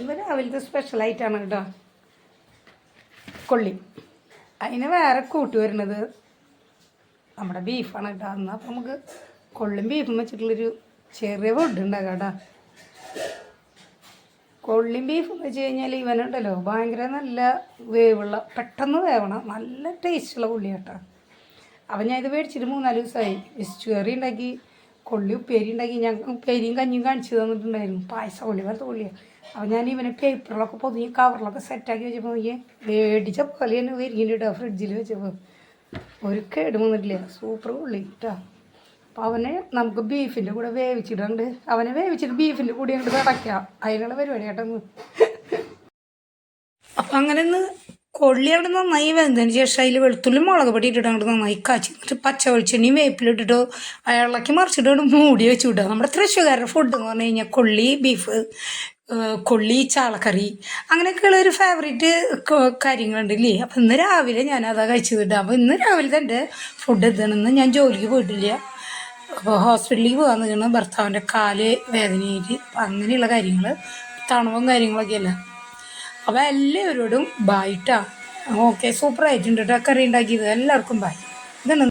ഇവ രാവിലത്തെ സ്പെഷ്യലായിട്ടാണ് കേട്ടോ. കൊള്ളി. അതിന് വേറെ കൂട്ടി വരുന്നത് നമ്മുടെ ബീഫാണ് കേട്ടോ. എന്നാൽ അപ്പം നമുക്ക് കൊള്ളും ബീഫും വെച്ചിട്ടുള്ളൊരു ചെറിയ ഫുഡ് ഉണ്ടാക്കാം കേട്ടോ. കൊള്ളിയും ബീഫും വെച്ച് കഴിഞ്ഞാൽ ഇവനുണ്ടല്ലോ ഭയങ്കര നല്ല വേവുള്ള പെട്ടെന്ന് വേവണം നല്ല ടേസ്റ്റുള്ള പുള്ളി കേട്ടോ അപ്പം ഞാൻ ഇത് മേടിച്ചിട്ട് മൂന്നാൽ ദിവസമായി. വിസ്റ്റ് കറി ഉണ്ടാക്കി. കൊള്ളി ഉപ്പേരി ഉണ്ടാക്കി ഞാൻ ഉപ്പേരിയും കഞ്ഞിയും കാണിച്ചു തന്നിട്ടുണ്ടായിരുന്നു. പായസം ഒളിവർ കൊള്ളിയാണ് അപ്പം ഞാൻ ഇവനെ പേപ്പറിലൊക്കെ പൊതുങ്ങി കവറിലൊക്കെ സെറ്റാക്കി വെച്ചപ്പോൾ നോക്കിയേ മേടിച്ച പോലെ തന്നെ വരികിന്റെ കേട്ടോ ഫ്രിഡ്ജിൽ വെച്ചപ്പോൾ ഒരു കേട് വന്നിട്ടില്ല. സൂപ്പർ കൊള്ളി കേട്ടോ അപ്പോൾ അവനെ നമുക്ക് ബീഫിന്റെ കൂടെ വേവിച്ചിട്ടുണ്ട്. അവനെ വേവിച്ചിട്ട് ബീഫിന്റെ കൂടെ അങ്ങോട്ട് നടക്കാം അതിനുള്ള പരിപാടി കേട്ടോ അപ്പം അങ്ങനെ ഒന്ന് കൊള്ളി അവിടെ നന്നായി വെന്തതിന് ശേഷം അതിൽ വെളുത്തുള്ളി മുളക് പൊടി ഇട്ടിട്ട് അങ്ങോട്ട് നന്നായി കാച്ചി. എന്നിട്ട് പച്ച വെളിച്ചെണ്ണയും വേപ്പിലിട്ടിട്ട് അയാളൊക്കെ മറിച്ചിട്ട് മൂടി വെച്ച് വിടുക. നമ്മുടെ തൃശ്ശൂർക്കാരുടെ ഫുഡ് എന്ന് പറഞ്ഞു കഴിഞ്ഞാൽ കൊള്ളി ബീഫ് കൊള്ളി ചാളക്കറി അങ്ങനെയൊക്കെയുള്ള ഒരു ഫേവറേറ്റ് കാര്യങ്ങളുണ്ട് ഇല്ലേ അപ്പം ഇന്ന് രാവിലെ ഞാൻ അതാ കഴിച്ചത് അപ്പോൾ ഇന്ന് രാവിലെ തന്നെ ഫുഡ് എത്തണമെന്ന് ഞാൻ ജോലിക്ക് പോയിട്ടില്ല. അപ്പോൾ ഹോസ്പിറ്റലിൽ പോകാൻ നിൽക്കണം. ഭർത്താവിന്റെ കാൽ വേദനയായിട്ട്. അപ്പം അങ്ങനെയുള്ള കാര്യങ്ങൾ തണുവും കാര്യങ്ങളൊക്കെ അല്ല അപ്പോൾ എല്ലാവരോടും ബായിട്ടാ ഓക്കെ സൂപ്പർ ആയിട്ടുണ്ട് കേട്ടോ കറി ഉണ്ടാക്കിയത്. എല്ലാവർക്കും ബായ് ഇതാണ്